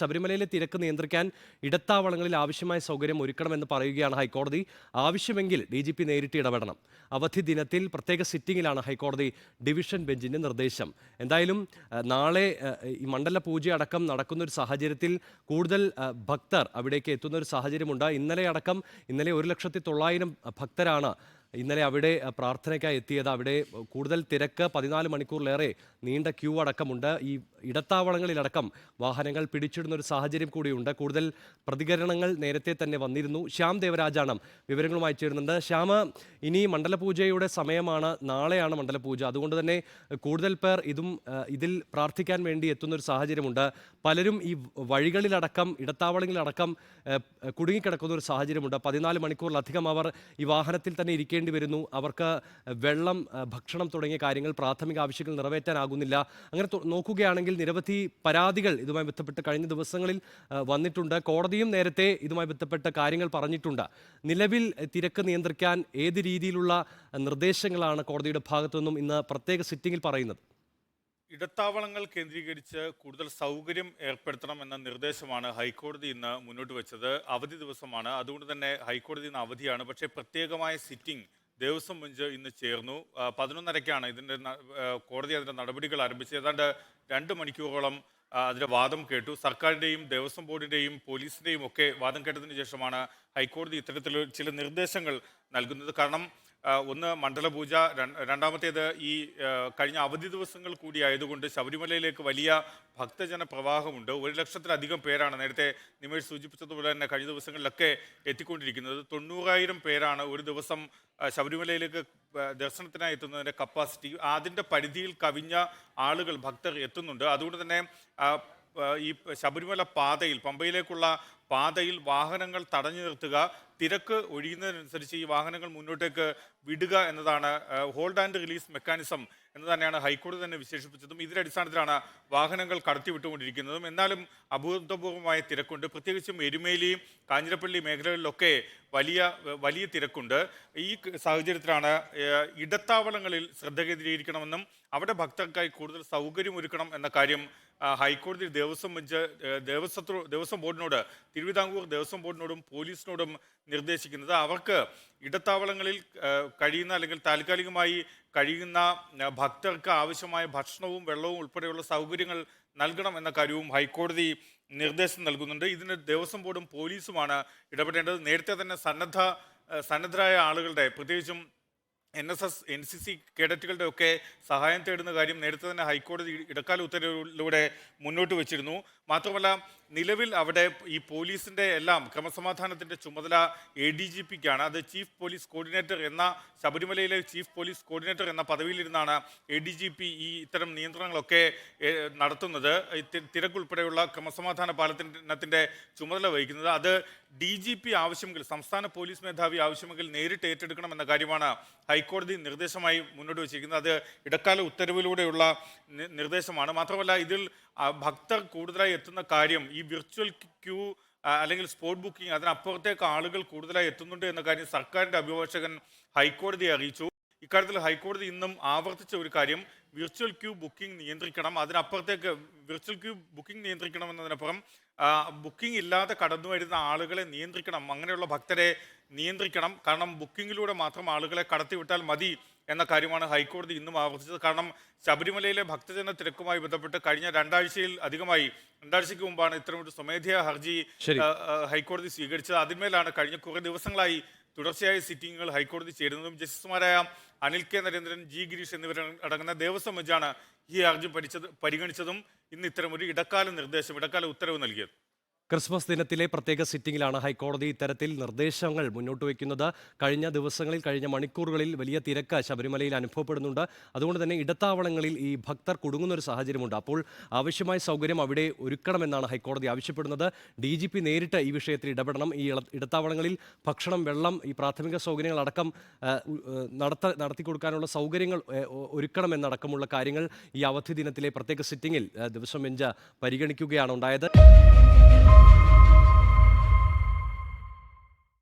ശബരിമലയിലെ തിരക്ക് നിയന്ത്രിക്കാൻ ഇടത്താവളങ്ങളിൽ ആവശ്യമായ സൗകര്യം ഒരുക്കണമെന്ന് പറയുകയാണ് ഹൈക്കോടതി. ആവശ്യമെങ്കിൽ ഡി ജി പി നേരിട്ട് ഇടപെടണം. അവധി ദിനത്തിൽ പ്രത്യേക സിറ്റിംഗിലാണ് ഹൈക്കോടതി ഡിവിഷൻ ബെഞ്ചിന്റെ നിർദ്ദേശം. എന്തായാലും നാളെ ഈ മണ്ഡല പൂജ അടക്കം നടക്കുന്ന സാഹചര്യത്തിൽ കൂടുതൽ ഭക്തർ അവിടേക്ക് എത്തുന്ന ഒരു സാഹചര്യമുണ്ട്. ഇന്നലെ അടക്കം ഇന്നലെ ഒരു ലക്ഷത്തി തൊള്ളായിരം ഭക്തരാണ് ഇന്നലെ അവിടെ പ്രാർത്ഥനയ്ക്കായി എത്തിയത് അവിടെ കൂടുതൽ തിരക്ക് പതിനാല് മണിക്കൂറിലേറെ നീണ്ട ക്യൂ അടക്കമുണ്ട്. ഈ ഇടത്താവളങ്ങളിലടക്കം വാഹനങ്ങൾ പിടിച്ചിടുന്ന ഒരു സാഹചര്യം കൂടിയുണ്ട്. കൂടുതൽ പ്രതികരണങ്ങൾ നേരത്തെ തന്നെ വന്നിരുന്നു. ശ്യാം ദേവരാജാണ് വിവരങ്ങളുമായി ചേരുന്നുണ്ട്. ശ്യാമ ഇനി മണ്ഡലപൂജയുടെ സമയമാണ് നാളെയാണ് മണ്ഡലപൂജ. അതുകൊണ്ട് തന്നെ കൂടുതൽ പേർ ഇതും ഇതിൽ പ്രാർത്ഥിക്കാൻ വേണ്ടി എത്തുന്ന ഒരു സാഹചര്യമുണ്ട്. പലരും ഈ വഴികളിലടക്കം ഇടത്താവളങ്ങളിലടക്കം കുടുങ്ങിക്കിടക്കുന്ന ഒരു സാഹചര്യമുണ്ട്. പതിനാല് മണിക്കൂറിലധികം അവർ ഈ വാഹനത്തിൽ തന്നെ ഇരിക്കേണ്ടി വരുന്നു. അവർക്ക് വെള്ളം ഭക്ഷണം തുടങ്ങിയ കാര്യങ്ങൾ പ്രാഥമിക ആവശ്യങ്ങൾ നിറവേറ്റാനാകുന്നില്ല. അങ്ങനെ നോക്കുകയാണെങ്കിൽ നിരവധി പരാതികൾ ഇതുമായി ബന്ധപ്പെട്ട് കഴിഞ്ഞ ദിവസങ്ങളിൽ വന്നിട്ടുണ്ട്. കോടതിയും നേരത്തെ ഇതുമായി ബന്ധപ്പെട്ട കാര്യങ്ങൾ പറഞ്ഞിട്ടുണ്ട്. നിലവിൽ തിരക്ക് നിയന്ത്രിക്കാൻ ഏത് രീതിയിലുള്ള നിർദ്ദേശങ്ങളാണ് കോടതിയുടെ ഭാഗത്തു നിന്നും ഇന്ന് പ്രത്യേക സിറ്റിംഗിൽ പറയുന്നത്? ഇടത്താവളങ്ങൾ കേന്ദ്രീകരിച്ച് കൂടുതൽ സൗകര്യം ഏർപ്പെടുത്തണം എന്ന നിർദ്ദേശമാണ് ഹൈക്കോടതി ഇന്ന് മുന്നോട്ട് വെച്ചത്. അവധി ദിവസമാണ്. അതുകൊണ്ട് തന്നെ ഹൈക്കോടതി ഇന്ന് അവധിയാണ്. പക്ഷേ പ്രത്യേകമായ സിറ്റിംഗ് ദേവസ്വം ബെഞ്ച് ഇന്ന് ചേർന്നു. പതിനൊന്നരയ്ക്കാണ് ഇതിന്റെ കോടതി അതിന്റെ നടപടികൾ ആരംഭിച്ചത്. ഏതാണ്ട് രണ്ട് മണിക്കൂറോളം അതിന്റെ വാദം കേട്ടു. സർക്കാരിന്റെയും ദേവസ്വം ബോർഡിന്റെയും പോലീസിന്റെയും ഒക്കെ വാദം കേട്ടതിന് ശേഷമാണ് ഹൈക്കോടതി ഇത്തരത്തിൽ ചില നിർദ്ദേശങ്ങൾ നൽകുന്നത്. കാരണം ഒന്ന് മണ്ഡലപൂജ രണ്ടാമത്തേത് ഈ കഴിഞ്ഞ അവധി ദിവസങ്ങൾ കൂടി ആയതുകൊണ്ട് ശബരിമലയിലേക്ക് വലിയ ഭക്തജന പ്രവാഹമുണ്ട്. ഒരു ലക്ഷത്തിലധികം പേരാണ് നേരത്തെ നിമേഷ് സൂചിപ്പിച്ചതുപോലെ തന്നെ കഴിഞ്ഞ ദിവസങ്ങളിലൊക്കെ എത്തിക്കൊണ്ടിരിക്കുന്നത്. തൊണ്ണൂറായിരം പേരാണ് ഒരു ദിവസം ശബരിമലയിലേക്ക് ദർശനത്തിനായി എത്തുന്നതിന്റെ കപ്പാസിറ്റി. അതിന്റെ പരിധിയിൽ കവിഞ്ഞ ആളുകൾ ഭക്തർ എത്തുന്നുണ്ട്. അതുകൊണ്ട് തന്നെ ഈ ശബരിമല പാതയിൽ പമ്പയിലേക്കുള്ള പാതയിൽ വാഹനങ്ങൾ തടഞ്ഞു നിർത്തുക തിരക്ക് ഒഴിയുന്നതിനനുസരിച്ച് ഈ വാഹനങ്ങൾ മുന്നോട്ടേക്ക് വിടുക എന്നതാണ് ഹോൾഡ് ആൻഡ് റിലീസ് മെക്കാനിസം എന്ന് തന്നെയാണ് ഹൈക്കോടതി തന്നെ വിശേഷിപ്പിച്ചതും. ഇതിന്റെ അടിസ്ഥാനത്തിലാണ് വാഹനങ്ങൾ കടത്തിവിട്ടുകൊണ്ടിരിക്കുന്നതും. എന്നാലും അഭൂതപൂർവമായ തിരക്കുണ്ട്. പ്രത്യേകിച്ചും എരുമേലി കാഞ്ഞിരപ്പള്ളി മേഖലകളിലൊക്കെ വലിയ വലിയ തിരക്കുണ്ട്. ഈ സാഹചര്യത്തിലാണ് ഇടത്താവളങ്ങളിൽ ശ്രദ്ധ കേന്ദ്രീകരിക്കണമെന്നും അവിടെ ഭക്തർക്കായി കൂടുതൽ സൗകര്യം ഒരുക്കണം എന്ന കാര്യം ഹൈക്കോടതി ദേവസ്വം ബെഞ്ച് ദേവസ്വത്തോ ദേവസ്വം ബോർഡിനോട് തിരുവിതാംകൂർ ദേവസ്വം ബോർഡിനോടും പോലീസിനോടും നിർദ്ദേശിക്കുന്നത് അവർക്ക് ഇടത്താവളങ്ങളിൽ കഴിയുന്ന അല്ലെങ്കിൽ താൽക്കാലികമായി കഴിയുന്ന ഭക്തർക്ക് ആവശ്യമായ ഭക്ഷണവും വെള്ളവും ഉൾപ്പെടെയുള്ള സൗകര്യങ്ങൾ നൽകണം എന്ന കാര്യവും ഹൈക്കോടതി നിർദ്ദേശം നൽകുന്നുണ്ട്. ഇതിന് ദേവസ്വം ബോർഡും പോലീസുമാണ് ഇടപെടേണ്ടത്. നേരത്തെ തന്നെ സന്നദ്ധ സന്നദ്ധരായ ആളുകളുടെ പ്രത്യേകിച്ചും N S S N C C കേഡറ്റുകളുടെ ഒക്കെ സഹായം തേടുന്ന കാര്യം നേരത്തെ തന്നെ ഹൈക്കോടതി ഇടക്കാല ഉത്തരവിലൂടെ മുന്നോട്ട് വെച്ചിരുന്നു. മാത്രമല്ല നിലവിൽ അവിടെ ഈ പോലീസിന്റെ എല്ലാം ക്രമസമാധാനത്തിന്റെ ചുമതല എ ഡി ജി പിക്കാണ് അത് ചീഫ് പോലീസ് കോർഡിനേറ്റർ എന്ന ശബരിമലയിലെ ചീഫ് പോലീസ് കോർഡിനേറ്റർ എന്ന പദവിയിലിരുന്നാണ് എ ഡി ജി പി ഈ ഇത്തരം നിയന്ത്രണങ്ങളൊക്കെ നടത്തുന്നത്. തിരക്കുൾപ്പെടെയുള്ള ക്രമസമാധാന പാലനത്തിന്റെ ചുമതല വഹിക്കുന്നത്. അത് ഡി ജി പി ആവശ്യമെങ്കിൽ സംസ്ഥാന പോലീസ് മേധാവി ആവശ്യമെങ്കിൽ നേരിട്ട് ഏറ്റെടുക്കണം എന്ന കാര്യമാണ് ഹൈക്കോടതി നിർദ്ദേശമായി മുന്നോട്ട് വച്ചിരിക്കുന്നത്. അത് ഇടക്കാല ഉത്തരവിലൂടെയുള്ള നിർദ്ദേശമാണ്. മാത്രമല്ല ഇതിൽ ഭക്തർ കൂടുതലായി എത്തുന്ന കാര്യം ഈ വിർച്വൽ ക്യൂ അല്ലെങ്കിൽ സ്പോട്ട് ബുക്കിംഗ് അതിനപ്പുറത്തേക്ക് ആളുകൾ കൂടുതലായി എത്തുന്നുണ്ട് എന്ന കാര്യം സർക്കാരിന്റെ അഭിഭാഷകൻ ഹൈക്കോടതിയെ അറിയിച്ചു. ഇക്കാര്യത്തിൽ ഹൈക്കോടതി ഇന്നും ആവർത്തിച്ച ഒരു കാര്യം വിർച്വൽ ക്യൂ ബുക്കിംഗ് നിയന്ത്രിക്കണം അതിനപ്പുറത്തേക്ക് വിർച്വൽ ക്യൂ ബുക്കിംഗ് നിയന്ത്രിക്കണം എന്നതിനപ്പുറം ബുക്കിംഗ് ഇല്ലാതെ കടന്നു വരുന്ന ആളുകളെ നിയന്ത്രിക്കണം അങ്ങനെയുള്ള ഭക്തരെ നിയന്ത്രിക്കണം. കാരണം ബുക്കിങ്ങിലൂടെ മാത്രം ആളുകളെ കടത്തിവിട്ടാൽ മതി. എന്ന കാര്യമാണ് ഹൈക്കോടതി ഇന്നും ആവർത്തിച്ചത്. കാരണം ശബരിമലയിലെ ഭക്തജന തിരക്കുമായി ബന്ധപ്പെട്ട് കഴിഞ്ഞ രണ്ടാഴ്ചയിൽ അധികമായി രണ്ടാഴ്ചയ്ക്ക് മുമ്പാണ് ഇത്തരമൊരു സ്വമേധയാ ഹർജി ഹൈക്കോടതി സ്വീകരിച്ചത്. അതിന്മേലാണ് കഴിഞ്ഞ കുറേ ദിവസങ്ങളായി തുടർച്ചയായ സിറ്റിങ്ങുകൾ ഹൈക്കോടതി ചേരുന്നതും ജസ്റ്റിസുമാരായ അനിൽ കെ നരേന്ദ്രൻ ജി ഗിരീഷ് എന്നിവർ അടങ്ങുന്ന ദേവസ്വം ബെഞ്ചാണ് ഈ ഹർജി പരിച്ചത് പരിഗണിച്ചതും ഇന്ന് ഇത്തരമൊരു ഇടക്കാല നിർദ്ദേശം ഇടക്കാല ഉത്തരവ് നൽകിയത്. ക്രിസ്മസ് ദിനത്തിലെ പ്രത്യേക സിറ്റിംഗിലാണ് ഹൈക്കോടതി ഇത്തരത്തിൽ നിർദ്ദേശങ്ങൾ മുന്നോട്ട് വയ്ക്കുന്നത്. കഴിഞ്ഞ ദിവസങ്ങളിൽ കഴിഞ്ഞ മണിക്കൂറുകളിൽ വലിയ തിരക്ക് ശബരിമലയിൽ അനുഭവപ്പെടുന്നുണ്ട്. അതുകൊണ്ട് തന്നെ ഇടത്താവളങ്ങളിൽ ഈ ഭക്തർ കുടുങ്ങുന്ന ഒരു സാഹചര്യമുണ്ട്. അപ്പോൾ ആവശ്യമായ സൗകര്യം അവിടെ ഒരുക്കണമെന്നാണ് ഹൈക്കോടതി ആവശ്യപ്പെടുന്നത്. ഡി ജി പി നേരിട്ട് ഈ വിഷയത്തിൽ ഇടപെടണം. ഈ ഇടത്താവളങ്ങളിൽ ഭക്ഷണം വെള്ളം ഈ പ്രാഥമിക സൗകര്യങ്ങൾ അടക്കം നടത്ത നടത്തി കൊടുക്കാനുള്ള സൗകര്യങ്ങൾ ഒരുക്കണമെന്നടക്കമുള്ള കാര്യങ്ങൾ ഈ അവധി ദിനത്തിലെ പ്രത്യേക സിറ്റിംഗിൽ ദിവസം ബെഞ്ച് പരിഗണിക്കുകയാണ് ഉണ്ടായത്.